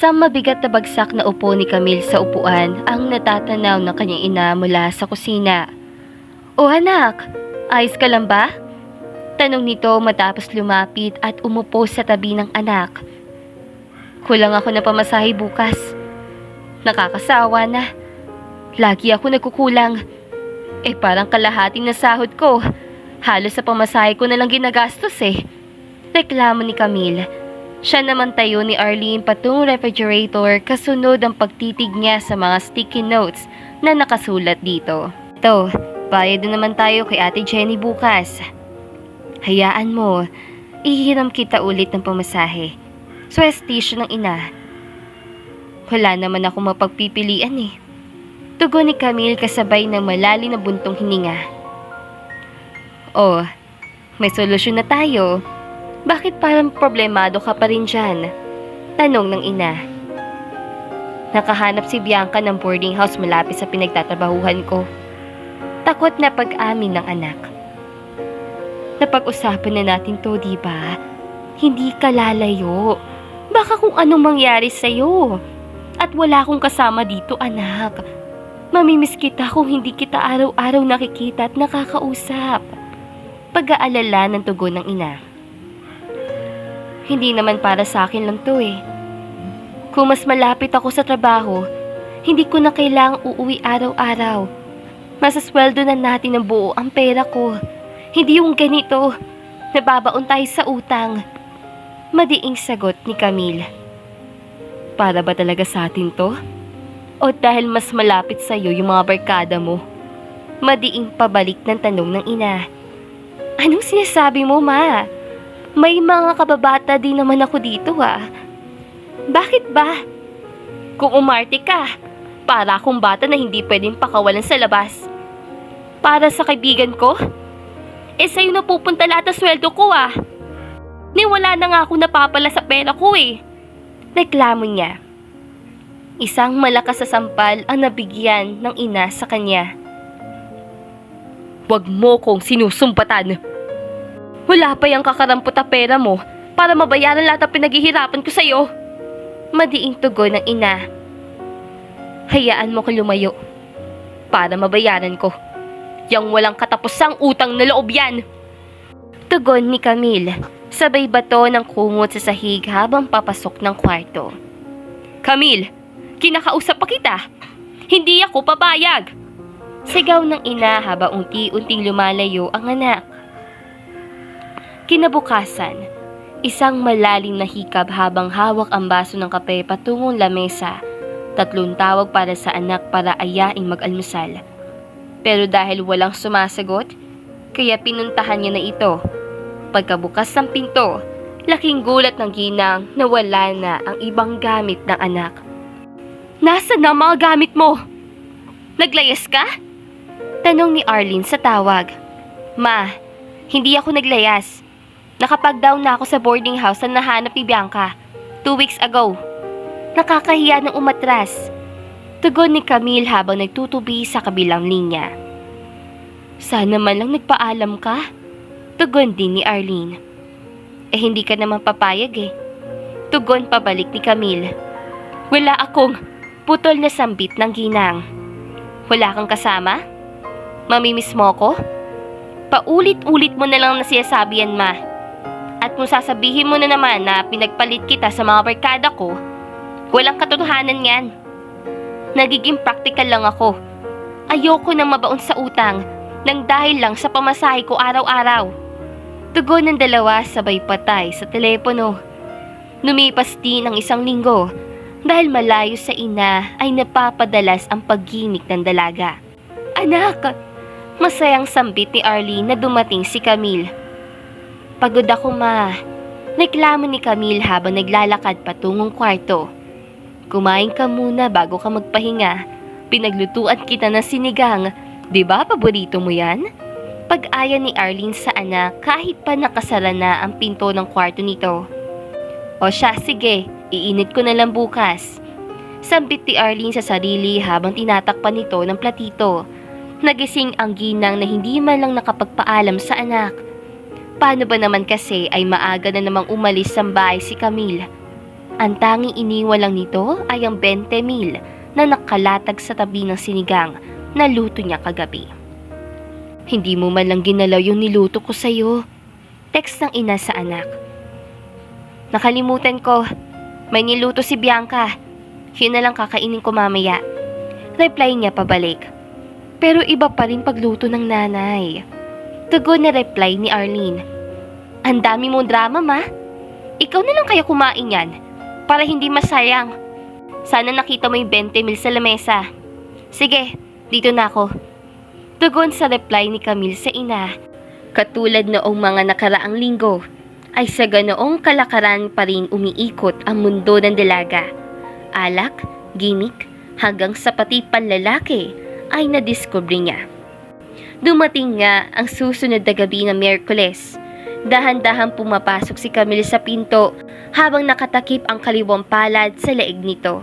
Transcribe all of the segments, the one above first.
Isang mabigat na bagsak na upo ni Camille sa upuan ang natatanaw ng kanyang ina mula sa kusina. O anak, ayos ka lang ba? Tanong nito matapos lumapit at umupo sa tabi ng anak. Kulang ako na pamasahe bukas. Nakakasawa na. Lagi ako nagkukulang. Eh parang kalahating na sahod ko. Halos sa pamasahe ko na lang ginagastos eh. Reklamo ni Camille. Siya naman tayo ni Arlene patungong refrigerator kasunod ang pagtitig niya sa mga sticky notes na nakasulat dito. Ito, bayad na naman tayo kay Ate Jenny bukas. Hayaan mo, ihiram kita ulit ng pamasahe. Swestisyo ng ina. Wala naman ako mapagpipilian eh. Tugon ni Camille kasabay ng malalim na buntong hininga. Oh, may solusyon na tayo. Bakit parang problemado ka pa rin dyan? Tanong ng ina. Nakahanap si Bianca ng boarding house malapit sa pinagtatrabahuhan ko. Takot na pag-amin ng anak. Napag-usapan na natin to, di ba? Hindi ka lalayo. Baka kung anong mangyari sa'yo. At wala akong kasama dito, anak. Mamimiss kita kung hindi kita araw-araw nakikita at nakakausap. Pag-aalala ng tugon ng ina. Hindi naman para sa akin lang to eh. Kung mas malapit ako sa trabaho, hindi ko na kailangang uuwi araw-araw. Masasweldo na natin ng buo ang pera ko. Hindi yung ganito. Nababaon tayo sa utang. Madiing sagot ni Camille. Para ba talaga sa atin to? O dahil mas malapit sa'yo yung mga barkada mo? Madiing pabalik ng tanong ng ina. Anong sinasabi mo, ma? May mga kababata din naman ako dito ah. Bakit ba? Kung umarte ka, para akong bata na hindi pwedeng pakawalan sa labas. Para sa kaibigan ko? Eh sa'yo na pupunta lahat ang sweldo ko ah. Ni wala na nga ako napapala sa pera ko eh. Reklamo niya. Isang malakas sa sampal ang nabigyan ng ina sa kanya. Huwag mo kong sinusumpatan. Wala pa yung kakarampot na pera mo para mabayaran lahat ng pinaghihirapan ko sa'yo. Madiing tugon ng ina. Hayaan mo ko lumayo para mabayaran ko. Yang walang katapusang utang na loob yan. Tugon ni Camille, sabay bato ng kumot sa sahig habang papasok ng kwarto. Camille, kinakausap pa kita. Hindi ako papayag. Sigaw ng ina habang unti-unting lumalayo ang anak. Kinabukasan, isang malalim na hikab habang hawak ang baso ng kape patungong lamesa. Tatlong tawag para sa anak para ayaing mag-almusal. Pero dahil walang sumasagot, kaya pinuntahan niya na ito. Pagkabukas ng pinto, laking gulat ng ginang na wala na ang ibang gamit ng anak. Nasaan na mga gamit mo? Naglayas ka? Tanong ni Arlene sa tawag. Ma, hindi ako naglayas. Nakapag-down na ako sa boarding house na nahanap ni Bianca. Two weeks ago. Nakakahiya ng umatras. Tugon ni Camille habang nagtutubi sa kabilang linya. Sana man lang nagpaalam ka. Tugon din ni Arlene. Eh hindi ka naman papayag eh. Tugon pabalik ni Camille. Wala akong putol na sambit ng ginang. Wala kang kasama? Mamimiss mo ko? Paulit-ulit mo na lang na sinasabi yan, ma. At kung sasabihin mo na naman na pinagpalit kita sa mga barkada ko, walang katotohanan yan. Nagiging practical lang ako. Ayoko nang mabaon sa utang nang dahil lang sa pamasahe ko araw-araw. Tugon ng dalawa sabay patay sa telepono. Lumipas din ang isang linggo dahil malayo sa ina ay napapadalas ang pagginik ng dalaga. Anak! Masayang sambit ni Arlene na dumating si Camille. Pagod ako ma. Reklamo ni Camille habang naglalakad patungong kwarto. Kumain ka muna bago ka magpahinga. Pinaglutuan kita ng sinigang. Di ba paborito mo yan? Pag-aya ni Arlene sa anak kahit pa nakasara na ang pinto ng kwarto nito. O siya, sige. Iinit ko na lang bukas. Sambit ni Arlene sa sarili habang tinatakpan nito ng platito. Nagising ang ginang na hindi man lang nakapagpaalam sa anak. Paano ba naman kasi ay maaga na namang umalis sa bahay si Camille? Ang tanging iniwan lang nito ay ang 20 mil na nakalatag sa tabi ng sinigang na luto niya kagabi. Hindi mo man lang ginalaw yung niluto ko sa'yo. Text ng ina sa anak. Nakalimutan ko. May niluto si Bianca. Yun na lang kakainin ko mamaya. Reply niya pabalik. Pero iba pa rin pagluto ng nanay. Tugon na reply ni Arlene. Ang dami mong drama, ma. Ikaw na lang kaya kumain yan. Para hindi masayang. Sana nakita mo yung 20 mil sa lamesa. Sige, dito na ako. Tugon sa reply ni Camille sa ina. Katulad noong mga nakaraang linggo, ay sa ganoong kalakaran pa rin umiikot ang mundo ng dalaga. Alak, gimmick, hanggang sa pati panlalaki ay nadiskubre niya. Dumating nga ang susunod na gabi ng Miyerkules. Dahan-dahan pumapasok si Camille sa pinto habang nakatakip ang kaliwang palad sa leeg nito.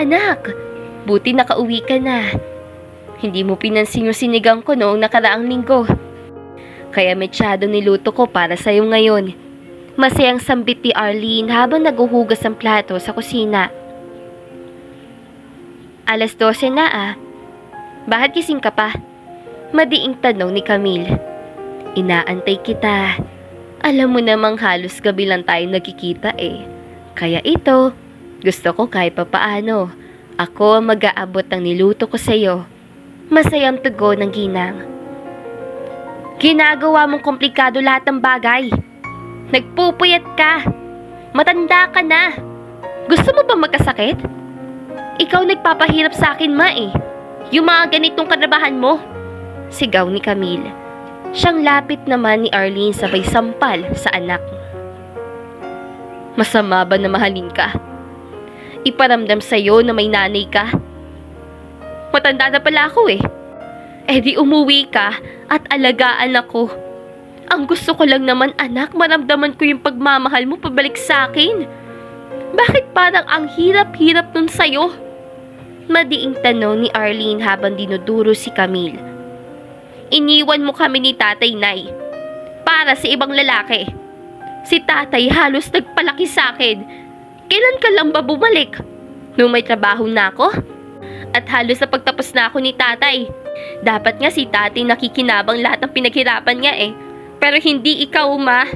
Anak, buti nakauwi ka na. Hindi mo pinansin yung sinigang ko noong nakaraang linggo. Kaya metsyado niluto ko para sa'yo ngayon. Masayang sambit ni Arlene habang naguhugas ng plato sa kusina. Alas 12 na ah. Bakit gising ka pa? Madiing tanong ni Camille. Inaantay kita. Alam mo namang halos gabi lang tayo nagkikita eh. Kaya ito, gusto ko kahit papaano. Ako ang mag-aabot ng niluto ko sa'yo. Masayang tugon ng ginang. Ginagawa mong komplikado lahat ng bagay. Nagpupuyat ka. Matanda ka na. Gusto mo ba magkasakit? Ikaw nagpapahirap sa akin, ma eh. Yung mga ganitong kanabahan mo. Sigaw ni Camille. Siyang lapit naman ni Arlene sabay sampal sa anak. Masama ba na mahalin ka? Iparamdam sa'yo na may nanay ka? Matanda na pala ako eh. Eh di umuwi ka at alagaan ako. Ang gusto ko lang naman anak, maramdaman ko yung pagmamahal mo pabalik sa akin. Bakit parang ang hirap-hirap nun sa'yo? Madiing tanong ni Arlene habang dinuduro si Camille. Iniwan mo kami ni Tatay Nay. Para sa ibang lalaki. Si Tatay halos nagpalaki sa akin. Kailan ka lang ba bumalik? Nung may trabaho na ako? At halos na pagtapos na ako ni Tatay. Dapat nga si Tatay nakikinabang lahat ng pinaghirapan niya eh. Pero hindi ikaw, ma.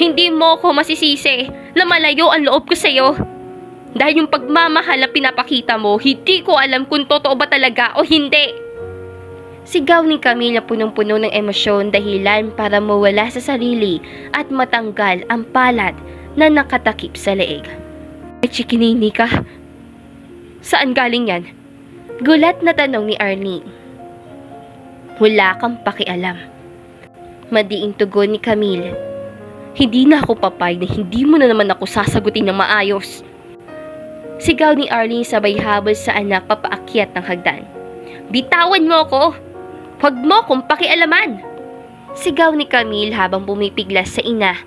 Hindi mo ko masisisi na malayo ang loob ko sa'yo. Dahil yung pagmamahal na pinapakita mo, hindi ko alam kung totoo ba talaga o hindi. Sigaw ni Camila punong-puno ng emosyon dahilan para mawala sa sarili at matanggal ang palad na nakatakip sa leeg. Chikinini ka. Saan galing yan? Gulat na tanong ni Arnie. Wala kang pakialam. Madiing tugon ni Camille. Hindi na ako papay na hindi mo na naman ako sasagutin ng maayos. Sigaw ni Arlene sabay habol sa anak papaakyat ng hagdan. Bitawan mo ako! Huwag mo akong pakialaman! Sigaw ni Camille habang pumipiglas sa ina.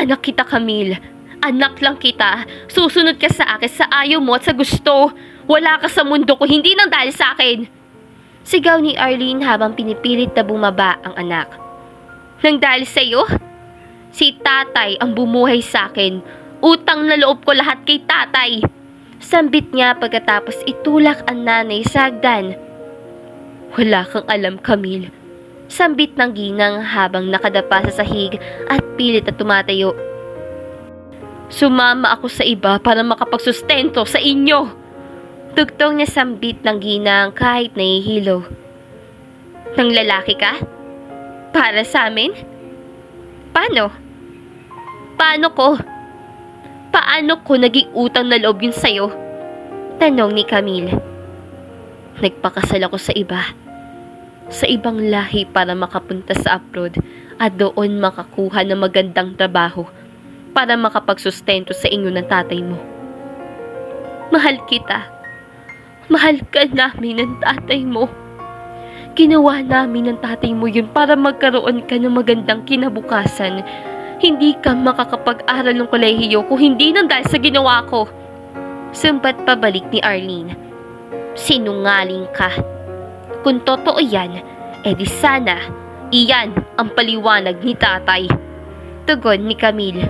Anak kita Camille, anak lang kita. Susunod ka sa akin sa ayaw mo at sa gusto. Wala ka sa mundo ko, hindi nang dahil sa akin. Sigaw ni Arlene habang pinipilit na bumaba ang anak. Nang dahil sa iyo? Si tatay ang bumuhay sa akin. Utang na loob ko lahat kay tatay. Sambit niya pagkatapos itulak ang nanay sa hagdan. Wala kang alam, Camille. Sambit ng ginang habang nakadapa sa sahig at pilit na tumatayo. Sumama ako sa iba para makapagsustento sa inyo. Tugtong niya sambit ng ginang kahit nahihilo. Nang lalaki ka? Para sa amin? Paano? Paano ko? Paano ko naging utang na loob yun sa'yo? Tanong ni Camille. Nagpakasal ako sa iba. Sa ibang lahi para makapunta sa abroad at doon makakuha ng magandang trabaho para makapagsustento sa inyo ng tatay mo. Mahal kita. Mahal ka namin ng tatay mo. Ginawa namin ng tatay mo yun para magkaroon ka ng magandang kinabukasan. Hindi ka makakapag-aral ng kolehiyo kung hindi nang dahil sa ginawa ko. Sumpat pabalik ni Arlene. Sinungaling ka. Kung totoo yan, edi sana, iyan ang paliwanag ni tatay. Tugon ni Camille.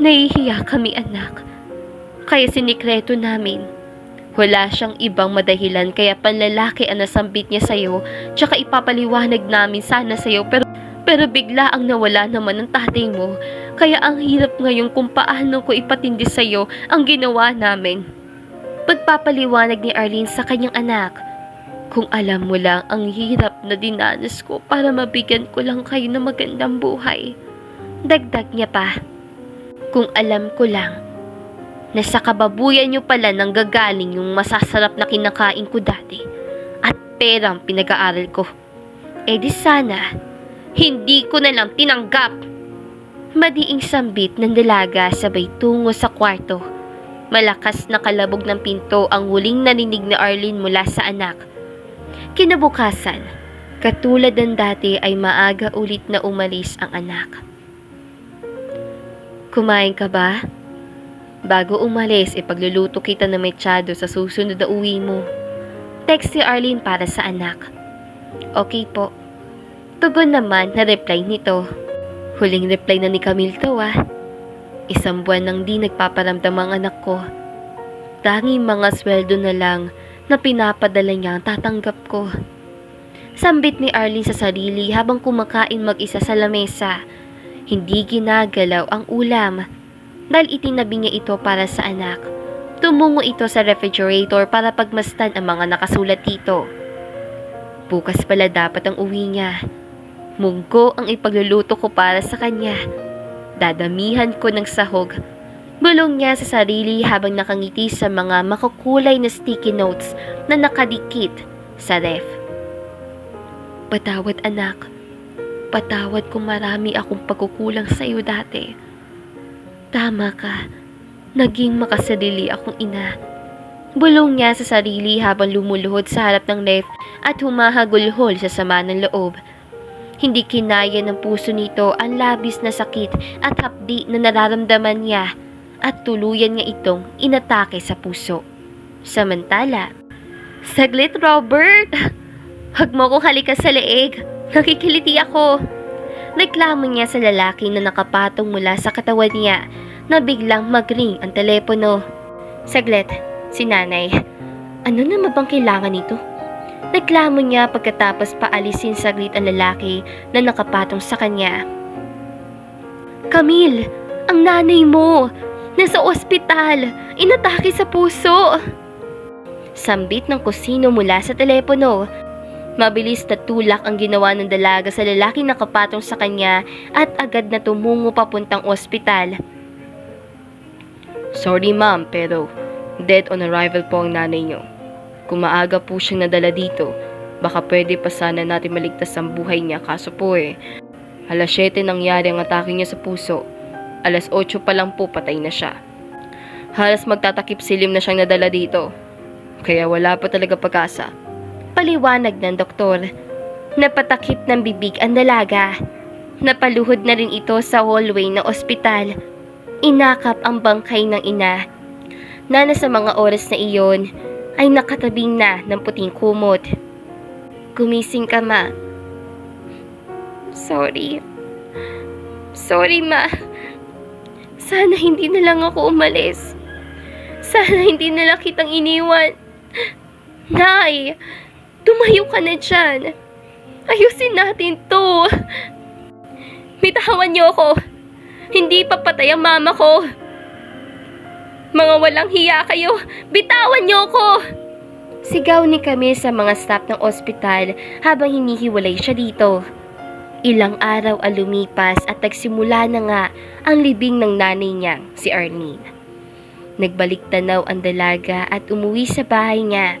Nahihiya kami anak. Kaya sinikreto namin. Wala siyang ibang madahilan kaya panlalaki ang nasambit niya sa'yo tsaka ipapaliwanag namin sana sa'yo pero, pero bigla ang nawala naman ng tatay mo kaya ang hirap ngayon kung paano ko ipatindi sa'yo ang ginawa namin. Pagpapaliwanag ni Arlene sa kanyang anak, kung alam mo lang ang hirap na dinanas ko para mabigyan ko lang kayo ng magandang buhay. Dagdag niya pa, kung alam ko lang na sa kababuyan niyo pala nang gagaling yung masasarap na kinakain ko dati at perang pinag-aaral ko. Eh di sana, hindi ko na lang tinanggap. Madiing sambit ng dalaga sabay tungo sa kwarto. Malakas na kalabog ng pinto ang huling narinig ni Arlene mula sa anak. Kinabukasan, katulad ng dati ay maaga ulit na umalis ang anak. Kumain ka ba? Bago umalis, ipagluluto kita ng mechado sa susunod na uwi mo. Text si Arlene para sa anak. Okay po. Tugon naman na reply nito. Huling reply na ni Camille to ah. Isang buwan nang di nagpaparamdam ang anak ko. Tanging mga sweldo na lang na pinapadala niya ang tatanggap ko. Sambit ni Arlene sa sarili habang kumakain mag-isa sa lamesa. Hindi ginagalaw ang ulam dahil itinabi niya ito para sa anak. Tumungo ito sa refrigerator para pagmastan ang mga nakasulat dito. Bukas pala dapat ang uwi niya. Munggo ang ipagluluto ko para sa kanya. Dadamihan ko ng sahog. Bulong niya sa sarili habang nakangiti sa mga makukulay na sticky notes na nakadikit sa ref. Patawad anak. Patawad kung marami akong pagkukulang sa iyo dati. Tama ka. Naging makasarili akong ina. Bulong niya sa sarili habang lumuluhod sa harap ng ref at humahagulhol sa sama ng loob. Hindi kinaya ng puso nito ang labis na sakit at hapdi na nararamdaman niya at tuluyan niya itong inatake sa puso. Samantala, Saglit, Robert! Huwag mo ko halikas sa leeg. Nakikiliti ako. Reklamo niya sa lalaki na nakapatong mula sa katawan niya na biglang magring ang telepono. Saglit, si nanay. Ano na bang kailangan nito? Reklamo niya pagkatapos paalisin saglit ang lalaki na nakapatong sa kanya. Camille, ang nanay mo, nasa ospital, inatake sa puso. Sambit ng kusino mula sa telepono. Mabilis na tulak ang ginawa ng dalaga sa lalaki na kapatong sa kanya at agad na tumungo papuntang ospital. Sorry ma'am, pero dead on arrival po ang nanay niyo. Kung maaga po siyang nadala dito, baka pwede pa sana natin maligtas ang buhay niya kaso po eh. Alas 7 nangyari ang atake niya sa puso. Alas 8 pa lang po patay na siya. Halos magtatakip silim na siyang nadala dito. Kaya wala pa talaga pag-asa. Paliwanag ng doktor. Napatakip ng bibig ang dalaga. Napaluhod na rin ito sa hallway ng ospital. Inakap ang bangkay ng ina. Na sa mga oras na iyon ay nakatabing na ng puting kumot. Gumising ka ma. Sorry. Sorry ma. Sana hindi na lang ako umalis. Sana hindi na lang kitang iniwan. Nay, tumayo ka na dyan. Ayusin natin to. Bitawan niyo ako. Hindi papatay ang mama ko. Mga walang hiya kayo, bitawan niyo ako. Sigaw ni kami sa mga staff ng ospital habang hinihiwalay siya dito. Ilang araw ang lumipas at nagsimula na nga ang libing ng nanay niyang, si Arlene. Nagbalik tanaw ang dalaga at umuwi sa bahay niya.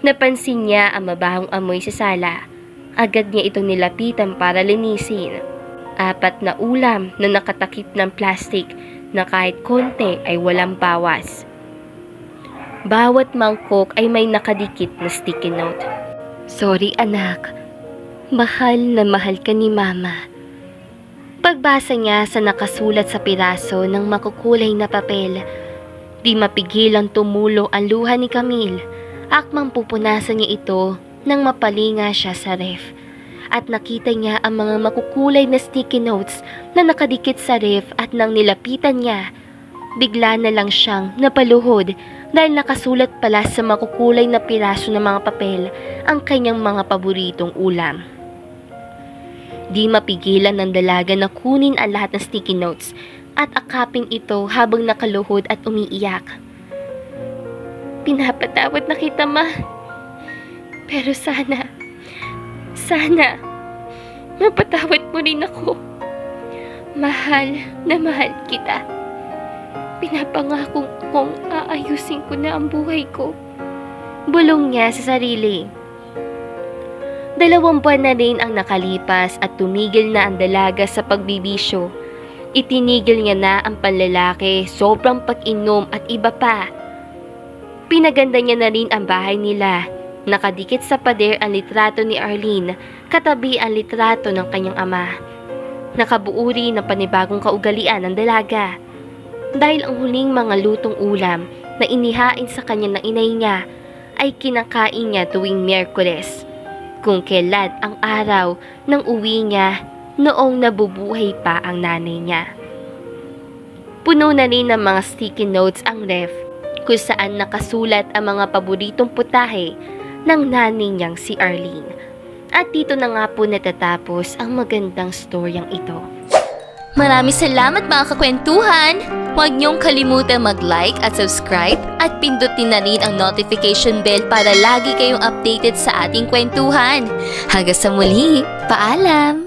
Napansin niya ang mabahong amoy sa sala. Agad niya itong nilapitan para linisin. Apat na ulam na nakatakip ng plastic na kahit konti ay walang bawas. Bawat mangkok ay may nakadikit na sticky note. Sorry anak, mahal na mahal ka ni mama. Pagbasa niya sa nakasulat sa piraso ng makukulay na papel, Di mapigilang tumulo ang luha ni Camille. Akmang pupunasan niya ito nang mapalinga siya sa ref. At nakita niya ang mga makukulay na sticky notes na nakadikit sa ref at nang nilapitan niya, bigla na lang siyang napaluhod dahil nakasulat pala sa makukulay na piraso ng mga papel ang kanyang mga paboritong ulam. Di mapigilan ng dalaga na kunin ang lahat ng sticky notes at akapin ito habang nakaluhod at umiiyak. Pinapatawad na kita, ma. Pero sana, sana, mapatawad mo rin ako. Mahal na mahal kita. Pinapangako kong aayusin ko na ang buhay ko. Bulong niya sa sarili. Dalawang buwan na rin ang nakalipas at tumigil na ang dalaga sa pagbibisyo. Itinigil niya na ang panlalaki, sobrang pag-inom at iba pa. Pinaganda niya na rin ang bahay nila. Nakadikit sa pader ang litrato ni Arlene, katabi ang litrato ng kanyang ama. Nakabuo rin ng panibagong kaugalian ng dalaga. Dahil ang huling mga lutong ulam na inihain sa kanya ng inay niya ay kinakain niya tuwing Miyerkules kung kailan ang araw ng uwi niya noong nabubuhay pa ang nanay niya. Puno na rin ng mga sticky notes ang ref kung saan nakasulat ang mga paboritong putahe ng nanay niyang si Arlene. At dito na nga po natatapos ang magandang storyang ito. Maraming salamat mga kakwentuhan! Huwag niyong kalimutan mag-like at subscribe at pindutin na rin ang notification bell para lagi kayong updated sa ating kwentuhan. Hanggang sa muli, paalam!